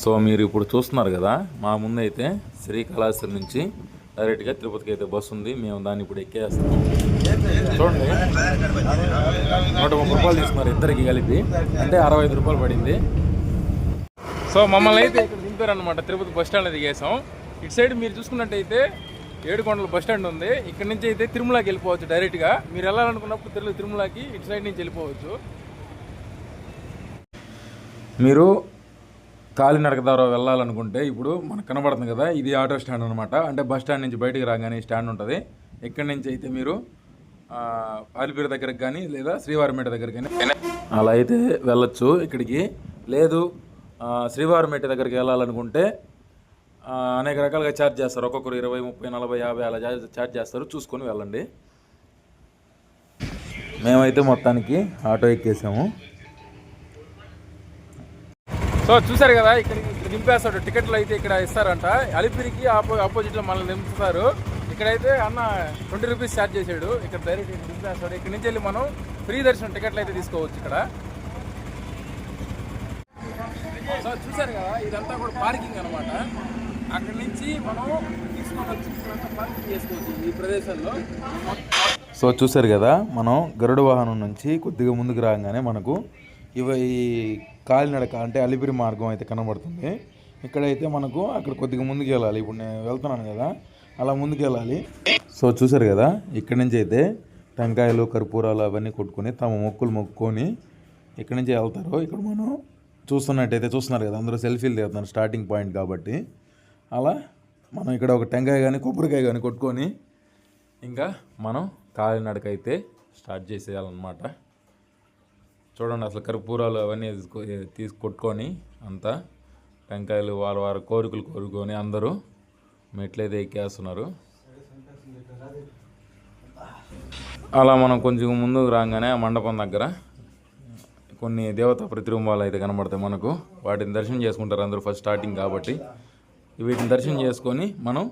So మీరు ఇప్పుడు చూస్తున్నారు కదా మా ముందు అయితే శ్రీకాళహస్తి నుంచి డైరెక్ట్గా తిరుపతికి అయితే బస్సు ఉంది. మేము దాన్ని ఇప్పుడు ఎక్కేస్తాం. చూడండి. నూట ముప్పై రూపాయలు తీసుకున్నారు ఇద్దరికి కలిపి. అంటే అరవై ఐదు రూపాయలు పడింది. సో మమ్మల్ని అయితే ఇక్కడ దింపారు అనమాట తిరుపతి బస్ స్టాండ్లో దిగేసాం ఇటు సైడ్ మీరు చూసుకున్నట్టయితే ఏడుకొండల బస్ స్టాండ్ ఉంది. ఇక్కడ నుంచి అయితే తిరుమలకి వెళ్ళిపోవచ్చు డైరెక్ట్గా. మీరు వెళ్ళాలనుకున్నప్పుడు తిరుమల తిరుమలకి ఇటు సైడ్ నుంచి వెళ్ళిపోవచ్చు. మీరు కాలినడక ద్వారా వెళ్ళాలనుకుంటే ఇప్పుడు మనకు కనబడుతుంది కదా ఇది ఆటో స్టాండ్ అనమాట అంటే బస్ స్టాండ్ నుంచి బయటికి రాగానే స్టాండ్ ఉంటుంది. ఇక్కడి నుంచి అయితే మీరు అలిపిరి దగ్గరకు కానీ లేదా శ్రీవారిమేట దగ్గరికి కానీ అలా అయితే వెళ్ళొచ్చు ఇక్కడికి. లేదు శ్రీవారిమేట దగ్గరికి వెళ్ళాలనుకుంటే అనేక రకాలుగా ఛార్జ్ చేస్తారు. ఒక్కొక్కరు ఇరవై ముప్పై నలభై యాభై అలా ఛార్జ్ చేస్తారు. చూసుకొని వెళ్ళండి. మేమైతే మొత్తానికి ఆటో ఎక్కేసాము. సో చూసారు కదా ఇక్కడ ఇక్కడ దింపేస్తాడు టికెట్లు అయితే ఇక్కడ ఇస్తారంట. అలిపిరికి ఆపో ఆపోజిట్లో మనల్ని దింపుతారు ఇక్కడైతే అన్న ట్వంటీ రూపీస్ ఛార్జ్ చేశాడు. ఇక్కడ డైరెక్ట్ నింపేస్తాడు. దింపేస్తాడు ఇక్కడ నుంచి వెళ్ళి మనం ఫ్రీ దర్శనం టికెట్లు అయితే తీసుకోవచ్చు ఇక్కడ. సో చూసారు కదా ఇదంతా కూడా పార్కింగ్ అనమాట అక్కడి నుంచి మనం తీసుకొని వచ్చి పార్కింగ్ చేసుకోవచ్చు ఈ ప్రదేశంలో. సో చూసారు కదా మనం గరుడ వాహనం నుంచి కొద్దిగా ముందుకు రాగానే మనకు ఇవి కాలినడక అంటే అలిపిరి మార్గం అయితే కనబడుతుంది. ఇక్కడైతే మనకు అక్కడ కొద్దిగా ముందుకు వెళ్ళాలి ఇప్పుడు నేను వెళ్తున్నాను కదా అలా ముందుకు వెళ్ళాలి సో చూసారు కదా ఇక్కడి నుంచి అయితే టెంకాయలు కర్పూరాలు అవన్నీ కొట్టుకొని తమ మొక్కులు మొక్కుకొని ఇక్కడి నుంచి వెళ్తారు. ఇక్కడ మనం చూస్తున్నట్టయితే చూస్తున్నారు కదా అందరూ సెల్ఫీలు తీస్తున్నారు స్టార్టింగ్ పాయింట్ కాబట్టి. అలా మనం ఇక్కడ ఒక టెంకాయ కానీ కొబ్బరికాయ కానీ కొట్టుకొని ఇంకా మనం కాలినడక అయితే స్టార్ట్ చేసేయాలన్నమాట. చూడండి అసలు కర్పూరాలు అవన్నీ తీసుకో తీసి కొట్టుకొని అంతా టెంకాయలు వారి వారి కోరికలు కోరుకొని అందరూ మెట్లయితే ఎక్కేస్తున్నారు. అలా మనం కొంచెం ముందుకు రాగానే ఆ మండపం దగ్గర కొన్ని దేవతా ప్రతిరూపాలు అయితే కనబడతాయి మనకు. వాటిని దర్శనం చేసుకుంటారు అందరూ ఫస్ట్ స్టార్టింగ్ కాబట్టి. వీటిని దర్శనం చేసుకొని మనం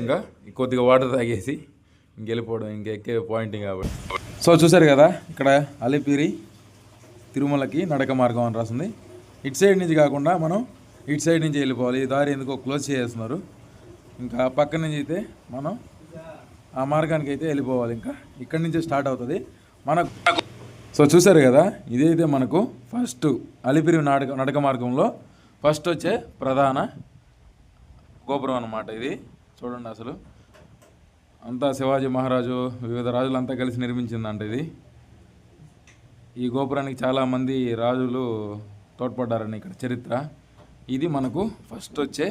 ఇంకా కొద్దిగా వాటర్ తాగేసి ఇంకెళ్ళిపోవడం ఇంకెక్కే పాయింట్ కాబట్టి. సో చూసారు కదా ఇక్కడ అలిపిరి తిరుమలకి నడక మార్గం అని రాసింది. ఇటు సైడ్ నుంచి కాకుండా మనం ఇటు సైడ్ నుంచి వెళ్ళిపోవాలి. ఈ దారి ఎందుకో క్లోజ్ చేస్తున్నారు ఇంకా పక్క నుంచి అయితే మనం ఆ మార్గానికి అయితే వెళ్ళిపోవాలి. ఇంకా ఇక్కడి నుంచే స్టార్ట్ అవుతుంది. మనకు సో చూసారు కదా ఇదైతే మనకు ఫస్ట్ అలిపిరి నాటక నడక మార్గంలో ఫస్ట్ వచ్చే ప్రధాన గోపురం అన్నమాట ఇది. చూడండి అసలు. అంతా శివాజీ మహారాజు వివిధ రాజులంతా కలిసి నిర్మించిందంట ఇది. ఈ గోపురానికి చాలామంది రాజులు తోడ్పడ్డారని ఇక్కడ చరిత్ర. ఇది మనకు ఫస్ట్ వచ్చే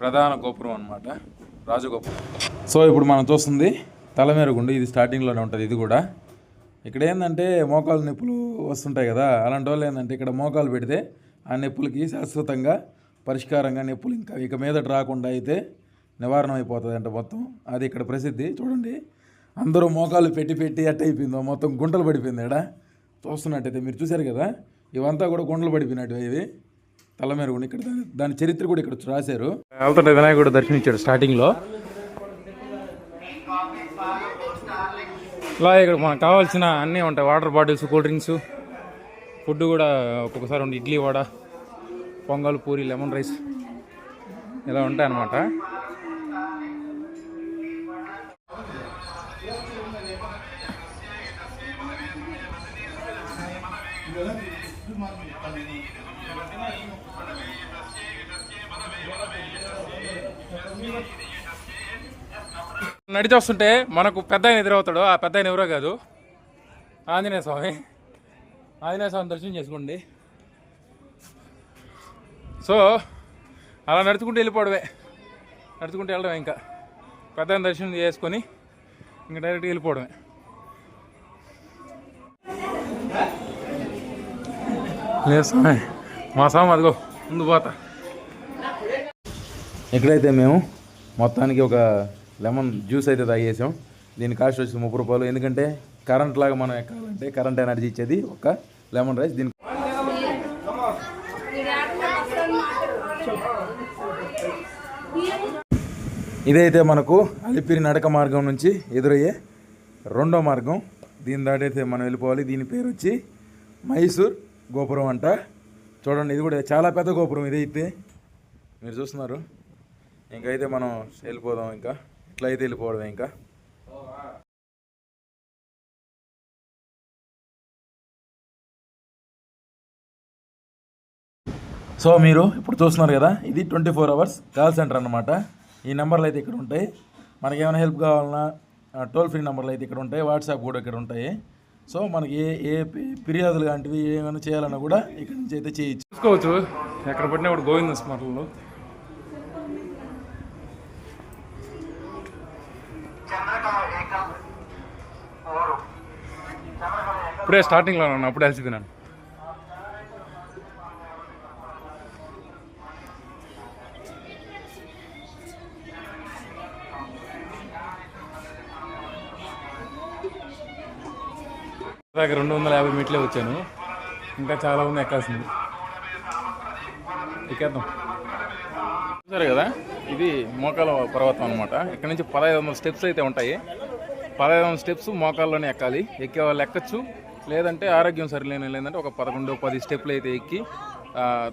ప్రధాన గోపురం అన్నమాట రాజగోపురం. సో ఇప్పుడు మనం చూస్తుంది తలమేరుగుండు ఇది స్టార్టింగ్లోనే ఉంటుంది ఇది కూడా. ఇక్కడ ఏంటంటే మోకాలు నొప్పులు వస్తుంటాయి కదా అలాంటి వాళ్ళు ఏంటంటే ఇక్కడ మోకాలు పెడితే ఆ నొప్పులకి శాశ్వతంగా పరిష్కారంగా నొప్పులు ఇంకా ఇక మీదట రాకుండా అయితే నివారణ అయిపోతుంది అంటే మొత్తం. అది ఇక్కడ ప్రసిద్ధి. చూడండి అందరూ మోకాలు పెట్టి పెట్టి అట్టయిపోయిందో మొత్తం గుంటలు పడిపోయింది ఇక్కడ చూస్తున్నట్టయితే మీరు చూశారు కదా? ఇవంతా కూడా కొండలు పడిపోయినట్టు ఇవి. తలమేరుగుండి ఇక్కడ దాని చరిత్ర కూడా ఇక్కడ రాశారు. వెళ్తుంటే వినాయకుడు దర్శనించాడు స్టార్టింగ్లో ఇలా ఇక్కడ మనకు కావాల్సిన అన్నీ ఉంటాయి. Water bottles cool drinks food కూడా ఒక్కొక్కసారి ఉండి ఇడ్లీ వడ పొంగల్ పూరి లెమన్ రైస్ ఇలా ఉంటాయి అన్నమాట నడిచి వస్తుంటే మనకు పెద్ద ఆయన ఎదురవుతాడు. ఆ పెద్ద ఆయన ఎవరో కాదు. ఆంజనేయ స్వామి. ఆంజనేయ స్వామి దర్శనం చేసుకోండి. సో అలా నడుచుకుంటూ వెళ్ళిపోవడమే. నడుచుకుంటూ వెళ్ళడమే ఇంకా. పెద్ద ఆయన దర్శనం చేసుకొని ఇంకా డైరెక్ట్గా వెళ్ళిపోవడమే. లేదు స్వామి మా స్వామి అదిగో ముందు పోతా. ఇక్కడైతే మేము మొత్తానికి ఒక లెమన్ జ్యూస్ అయితే తాగేసాం. దీని కాస్ట్ వచ్చి ముప్పై రూపాయలు. ఎందుకంటే కరెంట్ లాగా మనం ఎక్కాలంటే కరెంట్ ఎనర్జీ ఇచ్చేది ఒక లెమన్ రైస్. దీని ఇదైతే మనకు అలిపిరి నడక మార్గం నుంచి ఎదురయ్యే రెండో మార్గం. దీని దాటైతే మనం వెళ్ళిపోవాలి. దీని పేరు వచ్చి మైసూర్ గోపురం అంట. చూడండి ఇది కూడా చాలా పెద్ద గోపురం ఇది అయితే. మీరు చూస్తున్నారు. ఇంకైతే మనం వెళ్ళిపోదాం ఇంకా. ఇట్లా అయితే వెళ్ళిపోవడమే ఇంకా. సో మీరు ఇప్పుడు చూస్తున్నారు కదా ఇది twenty four hours call center అనమాట ఈ నెంబర్లు అయితే ఇక్కడ ఉంటాయి. మనకి ఏమైనా హెల్ప్ కావాలన్నా టోల్ ఫ్రీ నెంబర్లు అయితే ఇక్కడ ఉంటాయి. వాట్సాప్ కూడా ఇక్కడ ఉంటాయి. సో మనకి ఏ ఏ ఫిర్యాదులు లాంటివి ఏమైనా చేయాలన్నా కూడా ఇక్కడ నుంచి అయితే చేయొచ్చు. చూసుకోవచ్చు. ఎక్కడ పట్టినప్పుడు గోవింద స్మరణలో. ఇప్పుడే స్టార్టింగ్లో ఉన్నాను. అప్పుడే అలసిపోయినాను. దాకా రెండు వందల యాభై మీటర్లే వచ్చాను. ఇంకా చాలా ఉంది ఎక్కాల్సింది. ఎక్కేద్దాం. సరే కదా? ఇది మోకాల పర్వతం అనమాట ఇక్కడ నుంచి పదహైదు వందల స్టెప్స్ అయితే ఉంటాయి. పదహైదు వందల స్టెప్స్ మోకాల్లోనే ఎక్కాలి. ఎక్కే వాళ్ళు ఎక్కచ్చు. లేదంటే ఆరోగ్యం సరిలేని లేదంటే ఒక పదకొండు పది స్టెప్లు అయితే ఎక్కి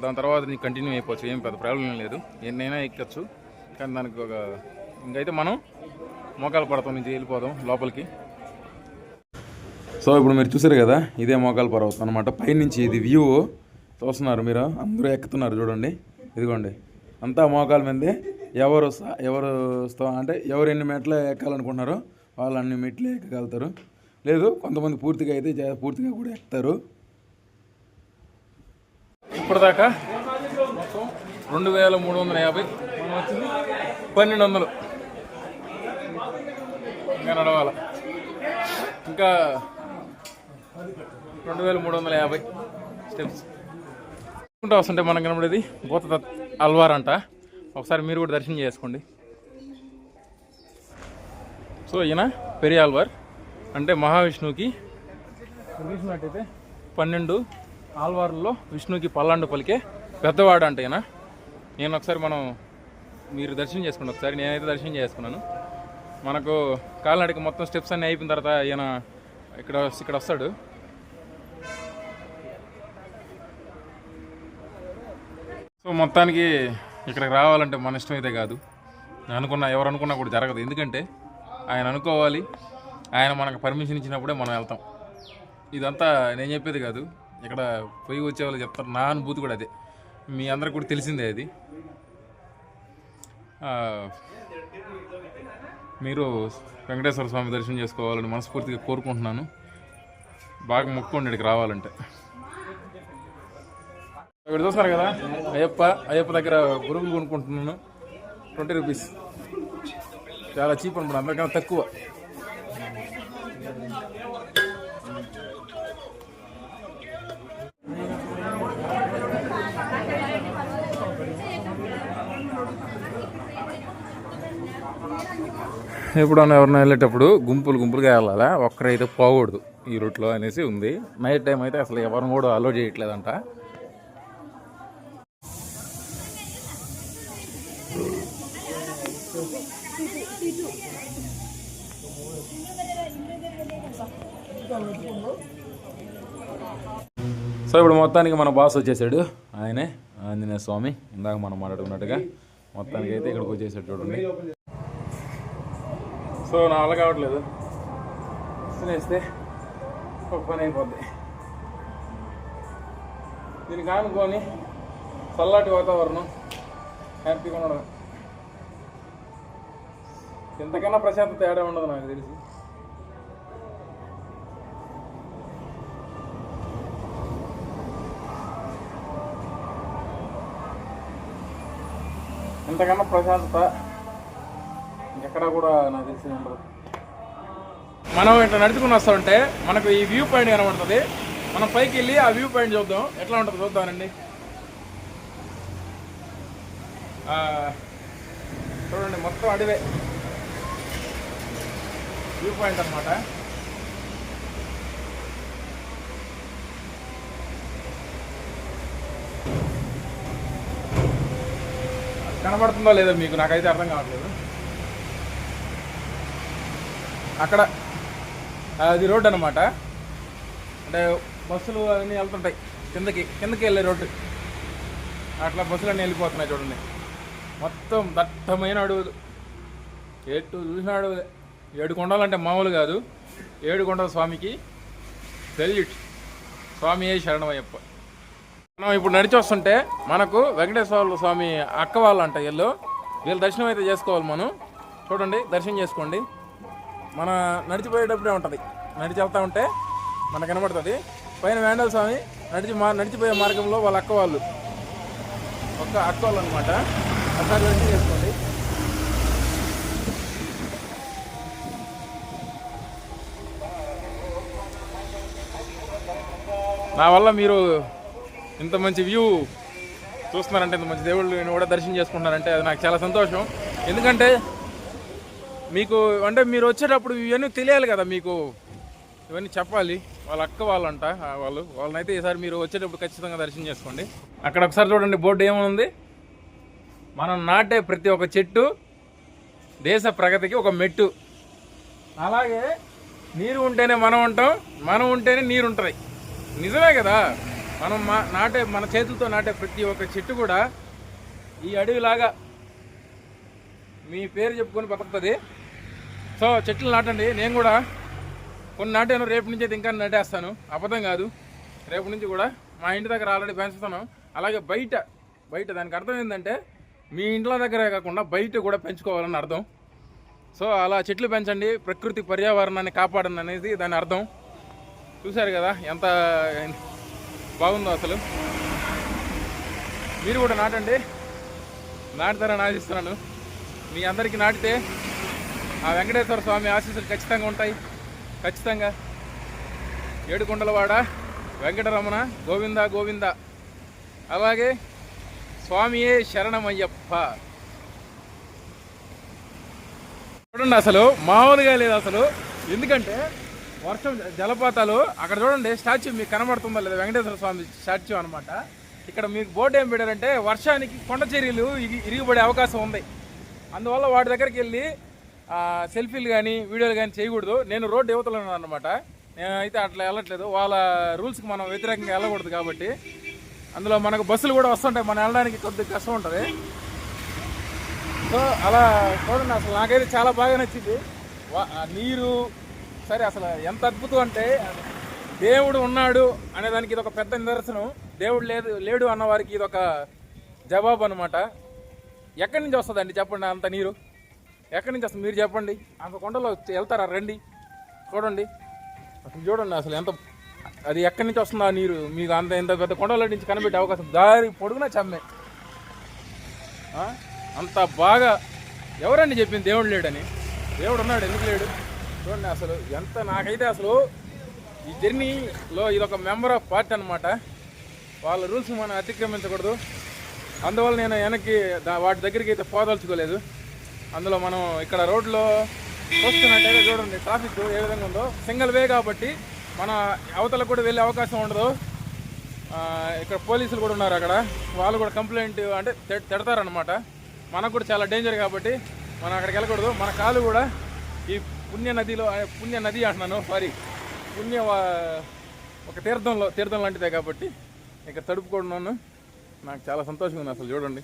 దాని తర్వాత నీకు కంటిన్యూ అయిపోవచ్చు. ఏం పెద్ద ప్రాబ్లం లేదు. ఎన్నైనా ఎక్కచ్చు. కానీ దానికి ఒక ఇంకైతే మనం మోకాల పడతాం నుంచి వెళ్ళిపోదాం లోపలికి. సో ఇప్పుడు మీరు చూసారు కదా ఇదే మోకాల పర్వతం అనమాట పైనుంచి ఇది వ్యూ చూస్తున్నారు మీరు? అందరూ ఎక్కుతున్నారు చూడండి. ఇదిగోండి. అంతా మోకాల మీదే. ఎవరు ఎవరు వస్తా అంటే ఎవరు ఎన్ని మెట్లు ఎక్కాలనుకుంటున్నారో వాళ్ళు అన్ని మెట్లు ఎక్కగలుగుతారు. లేదు కొంతమంది పూర్తిగా అయితే పూర్తిగా కూడా ఎక్కుతారు. ఇప్పటిదాకా మొత్తం రెండు వేల మూడు వందల యాభై మనం వచ్చింది పన్నెండు వందలు ఇంకా నడవాల. ఇంకా రెండు వేల మూడు వందల యాభై స్టెప్స్. చూసుకుంటూ వస్తుంటే మనం కనబడేది భూత అల్వార్ అంట. ఒకసారి మీరు కూడా దర్శనం చేసుకోండి. సో ఈయన పెరియ ఆల్వార్ అంటే మహావిష్ణువుకి చూసినట్టయితే పన్నెండు ఆల్వార్లలో విష్ణువుకి పల్లాండు పలికే పెద్దవాడు అంటే ఈయన. నేను ఒకసారి మనం మీరు దర్శనం చేసుకోండి ఒకసారి. నేనైతే దర్శనం చేసుకున్నాను. మనకు కాలినడక మొత్తం స్టెప్స్ అన్నీ అయిపోయిన తర్వాత ఈయన ఇక్కడ ఇక్కడ వస్తాడు. సో మొత్తానికి ఇక్కడికి రావాలంటే మన ఇష్టం అయితే కాదు. నేను అనుకున్నా ఎవరు అనుకున్నా కూడా జరగదు. ఎందుకంటే ఆయన అనుకోవాలి. ఆయన మనకు పర్మిషన్ ఇచ్చినప్పుడే మనం వెళ్తాం. ఇదంతా నేను చెప్పేది కాదు. ఇక్కడ పోయి వచ్చే వాళ్ళు చెప్తారు. నా అనుభూతి కూడా అదే. మీ అందరికి కూడా తెలిసిందే అది. మీరు వెంకటేశ్వర స్వామి దర్శనం చేసుకోవాలని మనస్ఫూర్తిగా కోరుకుంటున్నాను. బాగా మొక్కోండి ఇక్కడికి రావాలంటే. ఇక్కడ చూస్తారు కదా అయ్యప్ప అయ్యప్ప దగ్గర గురువులు కొనుక్కుంటున్నాను. Twenty rupees. చాలా చీప్ అనమాట అందరికన్నా తక్కువ. ఎప్పుడన్నా ఎవరైనా వెళ్ళేటప్పుడు గుంపులు గుంపులుగా వెళ్ళాలా? ఒక్కరైతే పోకూడదు. ఈ రూట్లో అనేసి ఉంది. నైట్ టైం అయితే అసలు ఎవరిని కూడా అలో చేయట్లేదంట. సో ఇప్పుడు మొత్తానికి మన బాస్ వచ్చేసాడు. ఆయనే ఆంజనేయ స్వామి ఇందాక మనం మాట్లాడుకున్నట్టుగా. మొత్తానికి అయితే ఇక్కడికి వచ్చేసాడు చూడండి. సో నా వల్ల కావట్లేదు తినేస్తే ఒక పని అయిపోద్ది. దీనికి ఆనుకొని చల్లటి వాతావరణం హ్యాపీగా ఉండడం. ఎంతకన్నా ప్రశాంతత తేడా ఉండదు నాకు తెలిసి. ఇంతకన్నా ప్రశాంతత ఎక్కడ కూడా నాకు తెలిసి ఉండదు. మనం ఇట్లా నడుచుకుని వస్తుంటే మనకు ఈ వ్యూ పాయింట్ కనబడుతుంది. మనం పైకి వెళ్ళి ఆ వ్యూ పాయింట్ చూద్దాం. ఎట్లా ఉంటుంది చూద్దామండి. చూడండి మొత్తం అడివే. వ్యూ పాయింట్ అనమాట కనబడుతుందో లేదో మీకు నాకైతే అర్థం కావట్లేదు. అక్కడ అది రోడ్డు అనమాట అంటే బస్సులు అవన్నీ వెళ్తుంటాయి. కిందకి కిందకి వెళ్ళే రోడ్డు. అట్లా బస్సులు అన్నీ వెళ్ళిపోతున్నాయి చూడండి. మొత్తం దట్టమైన అడవులు. ఎటు చూసిన అడవులే. ఏడు కొండలంటే మామూలు కాదు. ఏడు కొండల స్వామికి సెల్యూట్. స్వామి శరణమయ్యప్ప. మనం ఇప్పుడు నడిచి వస్తుంటే మనకు వెంకటేశ్వర స్వామి అక్క వాళ్ళు అంట వీళ్ళు. వీళ్ళు దర్శనం అయితే చేసుకోవాలి మనం. చూడండి దర్శనం చేసుకోండి. మన నడిచిపోయేటప్పుడే ఉంటుంది. నడిచి వెళ్తూ ఉంటే మనకు కనబడుతుంది. పైన వేండల స్వామి నడిచి మా నడిచిపోయే మార్గంలో వాళ్ళ అక్క వాళ్ళు. ఒక్క అక్క వాళ్ళు అనమాట ఒకసారి దర్శనం చేసుకోండి. నా వల్ల మీరు ఇంత మంచి వ్యూ చూస్తున్నారంటే ఇంత మంచి దేవుళ్ళు కూడా దర్శనం చేసుకుంటున్నారంటే అది నాకు చాలా సంతోషం. ఎందుకంటే మీకు అంటే మీరు వచ్చేటప్పుడు ఇవన్నీ తెలియాలి కదా మీకు. ఇవన్నీ చెప్పాలి. వాళ్ళ అక్క వాళ్ళంట వాళ్ళు. వాళ్ళనైతే ఈసారి మీరు వచ్చేటప్పుడు ఖచ్చితంగా దర్శనం చేసుకోండి. అక్కడ ఒకసారి చూడండి బోర్డు ఏముంది? మనం నాటే ప్రతి ఒక్క చెట్టు దేశ ప్రగతికి ఒక మెట్టు. అలాగే నీరు ఉంటేనే మనం ఉంటాం మనం ఉంటేనే నీరు ఉంటుంది. నిజమే కదా? మనం మా నాటే మన చేతులతో నాటే ప్రతి ఒక్క చెట్టు కూడా ఈ అడవిలాగా మీ పేరు చెప్పుకొని బతుకుతుంది. సో చెట్లు నాటండి. నేను కూడా కొన్ని నాటాను. రేపు నుంచి అయితే ఇంకా నాటేస్తాను. అబద్ధం కాదు. రేపు నుంచి కూడా మా ఇంటి దగ్గర ఆల్రెడీ పెంచుతాను అలాగే బయట బయట దానికి అర్థం ఏంటంటే మీ ఇంట్లో దగ్గరే కాకుండా బయట కూడా పెంచుకోవాలని అర్థం. సో అలా చెట్లు పెంచండి. ప్రకృతి పర్యావరణాన్ని కాపాడండి అనేది దాని అర్థం. చూశారు కదా ఎంత బాగుందో అసలు? మీరు కూడా నాటండి. నాటుతారని ఆశిస్తున్నాను మీ అందరికీ నాటితే ఆ వెంకటేశ్వర స్వామి ఆశీస్సులు ఖచ్చితంగా ఉంటాయి. ఖచ్చితంగా. ఏడుకొండలవాడ వెంకటరమణ గోవింద గోవింద. అలాగే స్వామియే శరణమయ్యప్ప. చూడండి అసలు మామూలుగా లేదు అసలు. ఎందుకంటే వర్షం జలపాతాలు అక్కడ చూడండి స్టాచ్యూ మీకు కనబడుతుందా లేదా వెంకటేశ్వర స్వామి స్టాచ్యూ అనమాట ఇక్కడ మీకు బోర్డు ఏం పెట్టారంటే వర్షానికి కొండ చర్యలు ఇరిగిపడే అవకాశం ఉంది. అందువల్ల వాటి దగ్గరికి వెళ్ళి సెల్ఫీలు కానీ వీడియోలు కానీ చేయకూడదు. నేను రోడ్డు యువతలో అనమాట నేనైతే అట్లా వెళ్ళట్లేదు. వాళ్ళ రూల్స్కి మనం వ్యతిరేకంగా వెళ్ళకూడదు కాబట్టి. అందులో మనకు బస్సులు కూడా వస్తుంటాయి. మనం వెళ్ళడానికి కొద్దిగా కష్టం ఉంటుంది. సో అలా చూడండి అసలు నాకైతే చాలా బాగా నచ్చింది. వా- నీరు సరే అసలు ఎంత అద్భుతం అంటే దేవుడు ఉన్నాడు అనే దానికి ఇది ఒక పెద్ద నిదర్శనం. దేవుడు లేదు లేడు అన్న వారికి ఇది ఒక జవాబు అనమాట ఎక్కడి నుంచి వస్తుందండి? చెప్పండి అంత నీరు. ఎక్కడి నుంచి వస్తుంది? మీరు చెప్పండి. అంత కొండలో వెళ్తారా? రండి. చూడండి. అసలు చూడండి అసలు ఎంత అది ఎక్కడి నుంచి వస్తుంది ఆ నీరు? మీకు అంత ఇంత పెద్ద కొండల నుంచి కనిపెట్టే అవకాశం. దారి పొడుగునా చమ్మే? అంత బాగా ఎవరండి చెప్పింది? దేవుడు లేడని. దేవుడు ఉన్నాడు ఎందుకు లేడు? చూడండి అసలు ఎంత నాకైతే అసలు ఈ జర్నీలో ఇది ఒక మెంబర్ ఆఫ్ పార్టీ అనమాట వాళ్ళ రూల్స్ మనం అతిక్రమించకూడదు. అందువల్ల నేను వెనక్కి దా- వాటి దగ్గరికి అయితే పోదలుచుకోలేదు. అందులో మనం ఇక్కడ రోడ్లో చూస్తున్నట్టయితే చూడండి ట్రాఫిక్ ఏ విధంగా ఉందో. సింగిల్ వే కాబట్టి మన అవతల కూడా వెళ్ళే అవకాశం ఉండదు. ఇక్కడ పోలీసులు కూడా ఉన్నారు అక్కడ. వాళ్ళు కూడా కంప్లైంట్ అంటే తిడతారనమాట మనకు కూడా చాలా డేంజర్ కాబట్టి మనం అక్కడికి వెళ్ళకూడదు. మన కాలు కూడా ఈ పుణ్య నదిలో పుణ్య నది అంటున్నాను సారీ పుణ్య ఒక తీర్థంలో తీర్థం లాంటిదే కాబట్టి ఇక్కడ తడుపుకుంటున్నాను నాకు చాలా సంతోషంగా ఉంది అసలు చూడండి.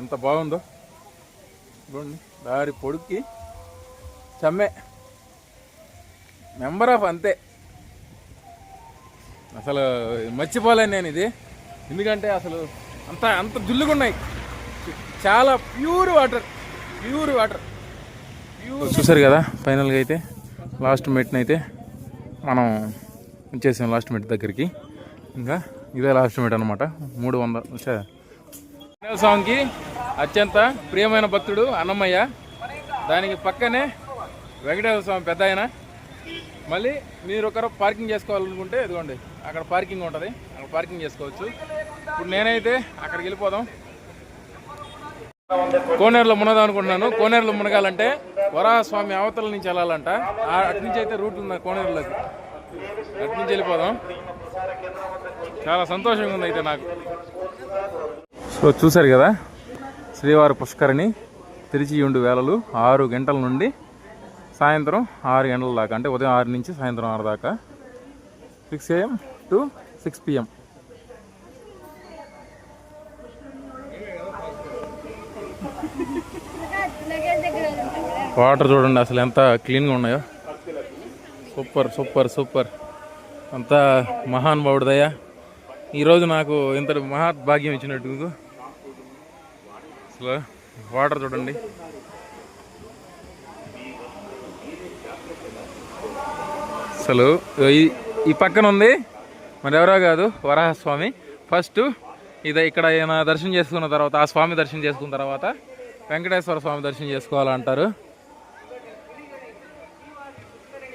ఎంత బాగుందో. చూడండి దారి పొడుక్కి చమ్మే. మెంబర్ ఆఫ్ అంతే. అసలు మర్చిపోలేను నేను ఇది. ఎందుకంటే అసలు అంత అంత జుల్లుగున్నాయి. చాలా ప్యూర్ వాటర్ ప్యూర్ వాటర్. చూసారు కదా ఫైనల్గా అయితే లాస్ట్ మెట్ని అయితే మనం వచ్చేసాం లాస్ట్ మెట్ దగ్గరికి. ఇంకా ఇదే లాస్ట్ మెట్ అనమాట మూడు వందల ఛే, స్వామికి అత్యంత ప్రియమైన భక్తుడు అన్నమయ్య. దానికి పక్కనే వెంకటేశ్వర స్వామి పెద్ద ఆయన. మళ్ళీ మీరు ఒకరు పార్కింగ్ చేసుకోవాలనుకుంటే ఇదిగోండి అక్కడ పార్కింగ్ ఉంటుంది. అక్కడ పార్కింగ్ చేసుకోవచ్చు. ఇప్పుడు నేనైతే అక్కడికి వెళ్ళిపోదాం. కోనేరులో మునదాం అనుకుంటున్నాను. కోనేరులో మునగాలంటే వరాహస్వామి అవతల నుంచి వెళ్ళాలంట. ఆ- అటు నుంచి అయితే రూట్ ఉంది కోనేరులోకి అటు నుంచి వెళ్ళిపోదాం. చాలా సంతోషంగా ఉంది అయితే నాకు. సో చూశారు కదా? శ్రీవారి పుష్కరిణి తెరిచి ఉండు వేళలు ఆరు గంటల నుండి సాయంత్రం ఆరు గంటల దాకా. అంటే ఉదయం ఆరు నుంచి సాయంత్రం ఆరు దాకా. Six AM to six PM water చూడండి అసలు ఎంత క్లీన్గా ఉన్నాయో. Super super super. అంతా మహానుభావుడిదయ్యా ఈరోజు నాకు ఇంత మహాభాగ్యం ఇచ్చినట్టు అసలు వాటర్ చూడండి. అసలు ఈ- పక్కన ఉంది. మరి ఎవరో కాదు వరాహస్వామి. ఫస్ట్ ఇది ఇక్కడ దర్శనం చేసుకున్న తర్వాత ఆ స్వామి దర్శనం చేసుకున్న తర్వాత వెంకటేశ్వర స్వామి దర్శనం చేసుకోవాలంటారు.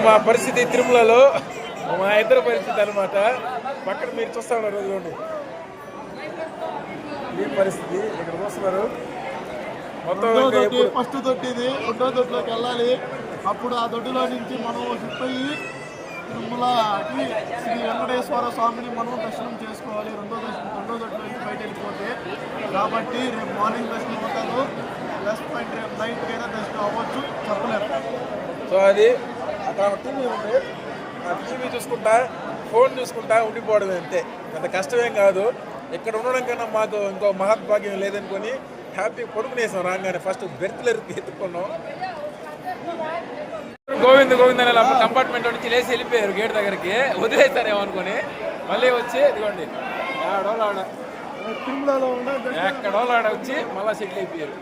ఇది మా పరిస్థితి తిరుమలలో మా ఇద్దరు పరిస్థితి అనమాట పక్కన మీరు చూస్తా ఉన్నారు రోజులోండి ఈ పరిస్థితి ఇక్కడ చూస్తున్నారు. మొత్తం దొడ్డి ఫస్ట్ దొడ్డి ఇది. రెండో దొడ్లోకి వెళ్ళాలి. అప్పుడు ఆ దొడ్డిలో నుంచి మనం షిఫ్ట్ అయ్యి తిరుమలకి శ్రీ వెంకటేశ్వర స్వామిని మనం దర్శనం చేసుకోవాలి. రెండో దర్శనం రెండో దొడ్లో నుంచి బయట వెళ్ళిపోతే. కాబట్టి రేపు మార్నింగ్ దర్శనం అవుతారు. ప్లస్ పాయింట్ రేపు నైట్కి అయినా దర్శనం అవ్వచ్చు. చెప్పలేము. సో అది అక్కడ టీవీ ఉంది ఆ టీవీ చూసుకుంటా ఫోన్ చూసుకుంటా ఉండిపోవడం అంతే. అంత కష్టమేం కాదు. ఇక్కడ ఉండడం కన్నా మాకు ఇంకో మహద్భాగ్యం లేదనుకొని హ్యాపీ పడుకునేసాం రాగానే. ఫస్ట్ బెర్త్లు ఎత్తుకున్నాం. గోవింద్ గోవింద్ అనే కంపార్ట్మెంట్ నుంచి లేచి వెళ్ళిపోయారు గేట్ దగ్గరికి. వదిలేస్తారేమో అనుకుని మళ్ళీ వచ్చి ఇదిగోండి. ఆడోళ్ళు ఆడ తిరుమలలో ఉన్న ఎక్కడోళ్ళు ఆడ వచ్చి మళ్ళీ సెటిల్ అయిపోయారు.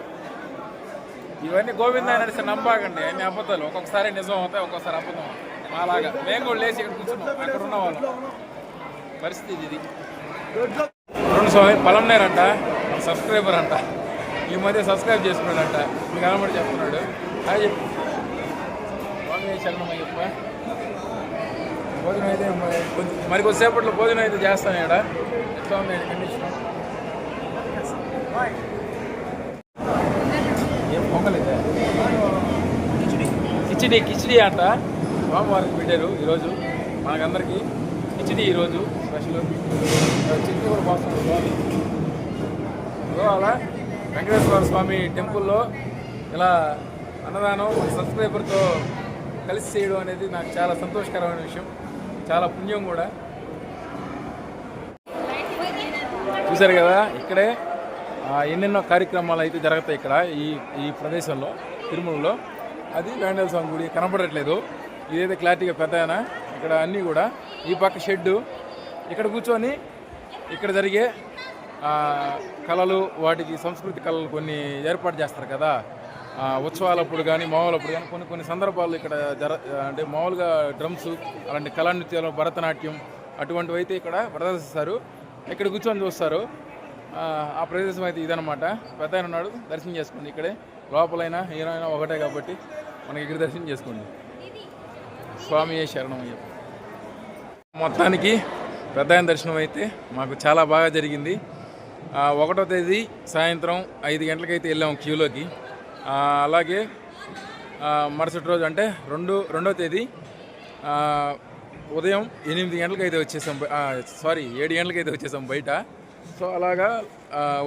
ఇవన్నీ గోవింద నడిచి నమ్మాకండి. అన్ని అబద్ధాలు. ఒక్కొక్కసారి నిజం అవుతాయి ఒక్కొక్కసారి అబద్ధం అవుతాయి. మాలాగా. మేము కూడా లేచి ఇక్కడ కూర్చున్నాం. అక్కడ ఉన్న వాళ్ళం పరిస్థితి ఇది. రెండు స్వామి పలంనేర్ అంట సబ్స్క్రైబర్ అంట. ఈ మధ్య సబ్స్క్రైబ్ చేసుకున్నాడంట. మీకు అనమాట చెప్తున్నాడు. హాయ్ చెప్పు. స్వామి చెప్ప. భోజనం అయితే మరి కొద్దిసేపట్లో భోజనం అయితే చేస్తాను ఇక్కడ. ఎట్లా ఉంది? కండిషన్ ఏం పొంగలేదా. కిచిడి. కిచిడి అంట స్వామివారికి పెట్టారు ఈరోజు. మనకందరికీ కిచిడి ఈరోజు స్పెషల్. చిత్తూరు కోసం స్వామి అలా వెంకటేశ్వర స్వామి టెంపుల్లో ఇలా అన్నదానం సబ్స్క్రైబర్తో కలిసి చేయడం అనేది నాకు చాలా సంతోషకరమైన విషయం. చాలా పుణ్యం కూడా. చూశారు కదా ఇక్కడే ఎన్నెన్నో కార్యక్రమాలు అయితే జరుగుతాయి ఇక్కడ ఈ ఈ ప్రదేశంలో తిరుమలలో. అది వేండల స్వామి గుడి కనపడట్లేదు. ఇదైతే క్లారిటీగా పెద్ద ఇక్కడ అన్నీ కూడా ఈ పక్క షెడ్డు ఇక్కడ కూర్చొని ఇక్కడ జరిగే కళలు వాటికి సంస్కృతి కళలు కొన్ని ఏర్పాటు చేస్తారు కదా. ఉత్సవాలప్పుడు కానీ మామూలప్పుడు కానీ కొన్ని కొన్ని సందర్భాల్లో ఇక్కడ జర అంటే మామూలుగా డ్రమ్స్ అలాంటి కళా నృత్యాలు భరతనాట్యం అటువంటివి అయితే ఇక్కడ ప్రదర్శిస్తారు ఇక్కడ కూర్చొని చూస్తారు. ఆ, ప్రదేశం అయితే ఇదనమాట పెద్ద ఆయన ఉన్నాడు దర్శనం చేసుకోండి ఇక్కడే. లోపలైనా హీరోయినా ఒకటే కాబట్టి మనకి ఇక్కడ దర్శనం చేసుకోండి. స్వామి శరణం అయ్యప్ప. మొత్తానికి పెద్ద ఆయన దర్శనం అయితే మాకు చాలా బాగా జరిగింది. ఒకటో తేదీ సాయంత్రం ఐదు గంటలకైతే వెళ్ళాము క్యూలోకి. అలాగే మరుసటి రోజు అంటే రెండు రెండో తేదీ ఉదయం ఎనిమిది గంటలకైతే అయితే వచ్చేసాం సారీ ఏడు గంటలకైతే వచ్చేసాం బయట. సో అలాగా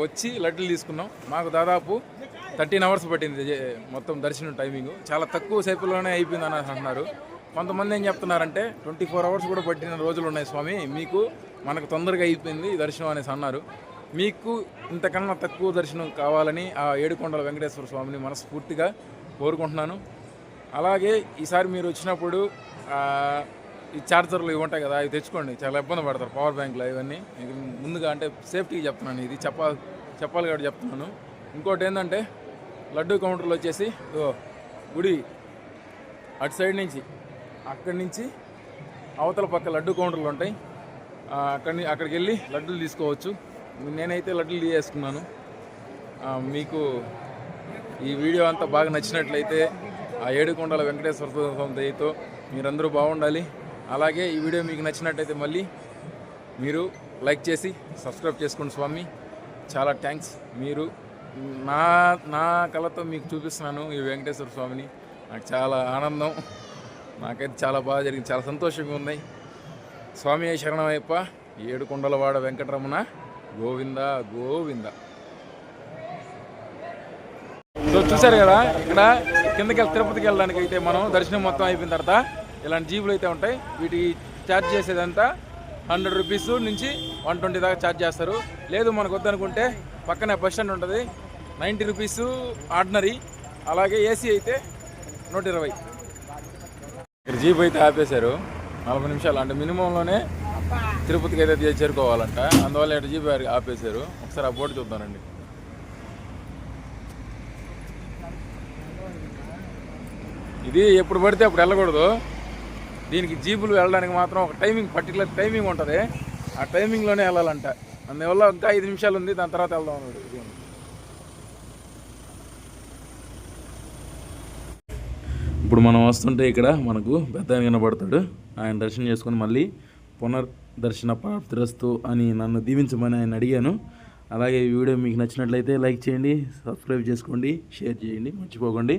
వచ్చి లడ్డూలు తీసుకున్నాం. మాకు దాదాపు థర్టీన్ అవర్స్ పట్టింది మొత్తం దర్శనం టైమింగ్. చాలా తక్కువ సేపులోనే అయిపోయింది అని అంటున్నారు. కొంతమంది ఏం చెప్తున్నారంటే ట్వంటీ ఫోర్ అవర్స్ కూడా పట్టిన రోజులు ఉన్నాయి స్వామి. మీకు మనకు తొందరగా అయిపోయింది దర్శనం అనేసి అన్నారు. మీకు ఇంతకన్నా తక్కువ దర్శనం కావాలని ఆ ఏడుకొండల వెంకటేశ్వర స్వామిని మనస్ఫూర్తిగా కోరుకుంటున్నాను. అలాగే ఈసారి మీరు వచ్చినప్పుడు ఈ ఛార్జర్లు ఇవి ఉంటాయి కదా అవి తెచ్చుకోండి. చాలా ఇబ్బంది పడతారు పవర్ బ్యాంకులు ఇవన్నీ మీకు ముందుగా అంటే సేఫ్టీకి చెప్తున్నాను ఇది. చెప్పాలి చెప్పాలి కాబట్టి చెప్తున్నాను. ఇంకోటి ఏంటంటే లడ్డు కౌంటర్లు వచ్చేసి గుడి అటు సైడ్ నుంచి అక్కడి నుంచి అవతల పక్క లడ్డు కౌంటర్లు ఉంటాయి. అక్కడిని అక్కడి అక్కడికి వెళ్ళి లడ్డూలు తీసుకోవచ్చు. నేనైతే లడ్డూలు తీసుకున్నాను మీకు ఈ వీడియో అంతా బాగా నచ్చినట్లయితే ఆ ఏడుకొండల వెంకటేశ్వర స్వామి దయతో మీరందరూ బాగుండాలి. అలాగే ఈ వీడియో మీకు నచ్చినట్టయితే మళ్ళీ మీరు లైక్ చేసి సబ్స్క్రైబ్ చేసుకోండి స్వామి. చాలా థ్యాంక్స్. మీరు నా నా కళతో మీకు చూపిస్తున్నాను ఈ వెంకటేశ్వర స్వామిని. నాకు చాలా ఆనందం. నాకైతే చాలా బాగా జరిగింది. చాలా సంతోషంగా ఉంది స్వామి శరణమయ్యప్ప ఏడు ఏడుకొండలవాడ వెంకటరమణ గోవింద గోవింద. సో చూసారు కదా ఇక్కడ కిందకి వెళ్ళి తిరుపతికి వెళ్ళడానికి అయితే మనం దర్శనం మొత్తం అయిపోయిన తర్వాత ఇలాంటి జీపులు అయితే ఉంటాయి. వీటికి ఛార్జ్ చేసేదంతా హండ్రెడ్ రూపీస్ నుంచి వన్ ట్వంటీ దాకా ఛార్జ్ చేస్తారు. లేదు మనకు వద్దనుకుంటే పక్కనే బస్ స్టాండ్ ఉంటుంది. నైంటీ రూపీస్ ఆర్డినరీ అలాగే ఏసీ అయితే నూట ఇరవై. ఇక్కడ జీప్ అయితే ఆపేశారు. నలభై నిమిషాలు అంటే మినిమంలోనే తిరుపతికి అయితే చేరుకోవాలంట. అందువల్ల ఇక్కడ జీప్ ఆపేశారు. ఒకసారి ఆ బోర్డు చూద్దానండి ఇది ఎప్పుడు పడితే అప్పుడు వెళ్ళకూడదు. దీనికి జీపులు వెళ్ళడానికి మాత్రం ఒక టైమింగ్ పర్టికులర్ టైమింగ్ ఉంటుంది. ఆ టైమింగ్లోనే వెళ్ళాలంట. అందువల్ల ఇంకా ఐదు నిమిషాలు ఉంది దాని తర్వాత వెళ్దాం అన్నాడు ఇప్పుడు మనం వస్తుంటే ఇక్కడ మనకు పెద్ద ఆయన కనబడతాడు. ఆయన దర్శనం చేసుకొని మళ్ళీ పునర్దర్శన ప్రాప్తిరస్తు అని నన్ను దీవించమని ఆయన అడిగాను. అలాగే ఈ వీడియో మీకు నచ్చినట్లయితే లైక్ చేయండి సబ్స్క్రైబ్ చేసుకోండి షేర్ చేయండి మర్చిపోకండి.